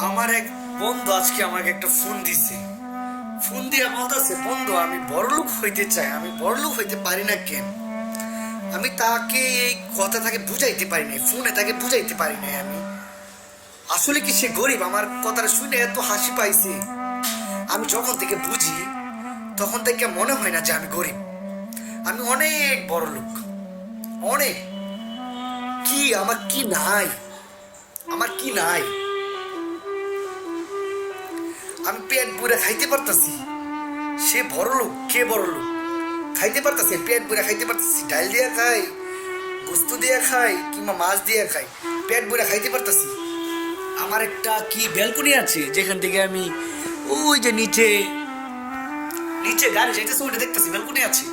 আমার এক বন্ধু আজকে আমাকে একটা ফোন দিছে। ফোন দিয়ে বলতেছে, বন্ধু, আমি বড়লোক হইতে চাই, আমি বড়লোক হইতে পারি না কেন? আমি তাকে এই কথা তাকে বুঝাইতে পারি নাই, ফোনে তাকে বুঝাইতে পারি নাই আমি। আসলে কি সে গরিব? আমার কথাটা শুনে এত হাসি পাইছে। আমি যখন থেকে বুঝি, তখন থেকে মনে হয় না যে আমি গরিব। আমি অনেক বড় লোক অনেক। কি? আমার কি নাই? আমার কি নাই? আমি পেট পুরে খাইতে পারতাছি। সে বড় লোক, কে বড় লোক? খাইতে পারতাছি পেট পুরে খাইতে পারতাছি ডাল দিয়ে খাই বস্তু দিয়ে খাই কিংবা মাছ দিয়ে খাই পেট পুরে খাইতে পারতাছি। আমার একটা কি ব্যালকনি আছে, যেখান থেকে আমি ওই যে নিচে নিচে গাড়ি যাইতেছে, ওইটা দেখতেছি, ব্যালকনি আছে।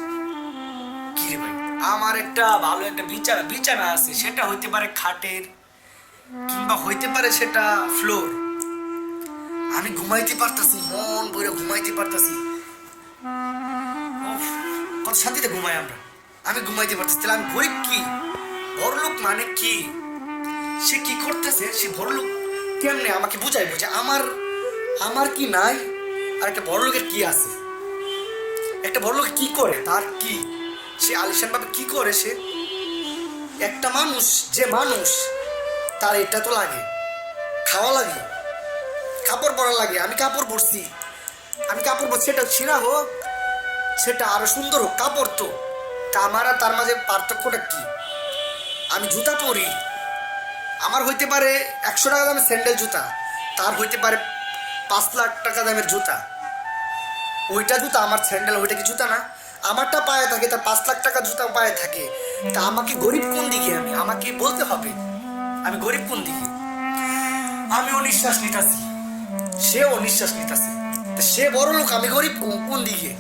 কি রে ভাই? আমার একটা ভালো একটা বিছানা বিছানা আছে, সেটা হইতে পারে খাটের, কিংবা হইতে পারে সেটা ফ্লোর। আমি ঘুমাইতে পারতাছি, মন ভরে ঘুমাইতে পারতাছি। কত শান্তিতে ঘুমাই আমরা। আমি ঘুমাইতে পারতাছি। তাহলে আমি গরিব কি? বড়লোক মানে কি? সে কি করতেছে? সে বড়লোক কেমনে? আমাকে বুঝাই বুঝে আমার আমার কি নাই, আর একটা বড়লোকের কি আছে? একটা বড়লোক কি করে? তার কি? সে আলিশান ভাবে কি করে সে? একটা মানুষ, যে মানুষ, তার এটা তো লাগে, খাওয়া লাগে। কাপড় পরা লাগে, আমি কাপড় পরছি। আমি কাপড় পরছি, সেটা ছিঁড়া হোক, সেটা আরও সুন্দর হোক, কাপড় তো। আমার আর তার মাঝে পার্থক্যটা কি? আমি জুতা পরি। আমার হইতে পারে একশো টাকা দামের স্যান্ডেল জুতা, তার হইতে পারে পাঁচ লাখ টাকা দামের জুতা। ওইটা জুতা আমার স্যান্ডেল, ওইটা কি জুতা না? আমারটা পায়ে থাকে, তার পাঁচ লাখ টাকা জুতা পায়ে থাকে। তা আমাকে গরিব কোন দিকে আমি? আমাকে বলতে হবে, আমি গরিব কোন দিকে? আমিও নিঃশ্বাস নিতাছি। সেও নিঃশ্বাস নিতাছে। সে বড় লোক, আমি গরিব কোন দিকে?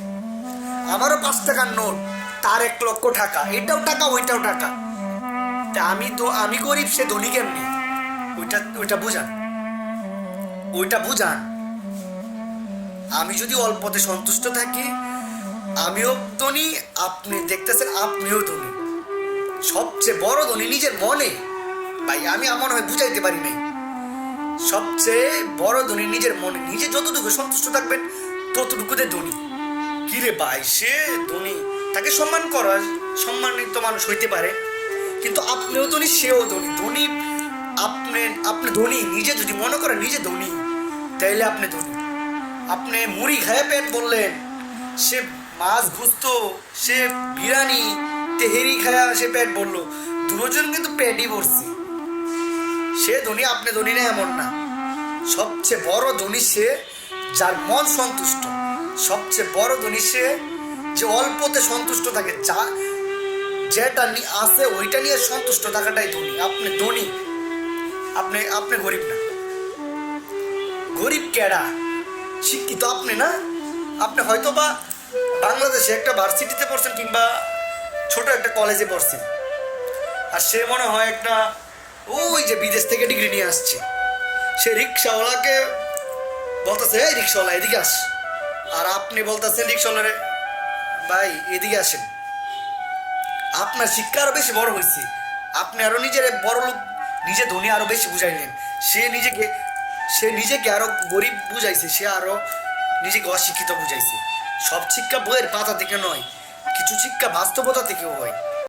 আমারও পাঁচ টাকার নোট, তার এক লক্ষ টাকা, এটাও টাকা, ওইটাও টাকা। তা আমি তো, আমি গরিব, সে ধনী কেমনি? ওইটা ওইটা বুঝান। ওইটা বুঝান। আমি যদি অল্পতে সন্তুষ্ট থাকি, আমিও ধনী, আপনি দেখতেছেন, আপনিও ধনী। সবচেয়ে বড় ধনী নিজের মনে। ভাই, আমি আমার হয় বুঝাইতে পারি নাই। সবচেয়ে বড় ধনী নিজের মনে, নিজে যতটুকু সন্তুষ্ট থাকবেন, ততটুকুতে ধনী। কি রে ভাই, সে ধনী। তাকে সম্মান করা সম্মানিত মানুষ হইতে পারে। কিন্তু আপনিও ধনী, সেও ধনী। ধনী আপনি আপনি ধনী, নিজে যদি মনে করেন নিজে ধনী, তাইলে আপনি ধনী। আপনি মুড়ি খায় পেট বললেন সে মাছ ঘুরত, সে বিরিয়ানি, তেহেরি খায়া সে পেট বলল দুজন কিন্তু পেটই ভরছে। সে ধনী, আপনি ধনী না, এমন না। সবচেয়ে বড় ধনী সে যার মন সন্তুষ্ট। সবচেয়ে বড় ধনী সে যে অল্পতে সন্তুষ্ট থাকে। যা, যেটা আছে, ওইটা নিয়ে সন্তুষ্ট থাকাটাই ধনী। আপনি ধনী, আপনি আপনি গরিব না। গরিব কেডা? শিক্ষিত আপনি না? আপনি হয়তো বা বাংলাদেশে একটা ভার্সিটিতে পড়ছেন কিংবা ছোট একটা কলেজে পড়ছেন। আর সে মনে হয় একটা ওই যে বিদেশ থেকে ডিগ্রি নিয়ে আসছে। সে রিক্সাওয়ালাকে বলতেছে, এই রিক্সাওয়ালা, এদিকে আস। আর আপনি বলতেছেন, রিক্সাওয়ালারে, ভাই, এদিকে আসেন। আপনার শিক্ষা আরও বেশি বড় হয়েছে। আপনি আরও নিজের বড় লোক, নিজে ধনী আরও বেশি বুঝাইলেন। সে নিজেকে সে নিজেকে আরও গরিব বুঝাইছে, সে আরও নিজেকে অশিক্ষিত বুঝাইছে। সব শিক্ষা বইয়ের পাতা থেকে নয়, কিছু শিক্ষা বাস্তবতা থেকেও হয়।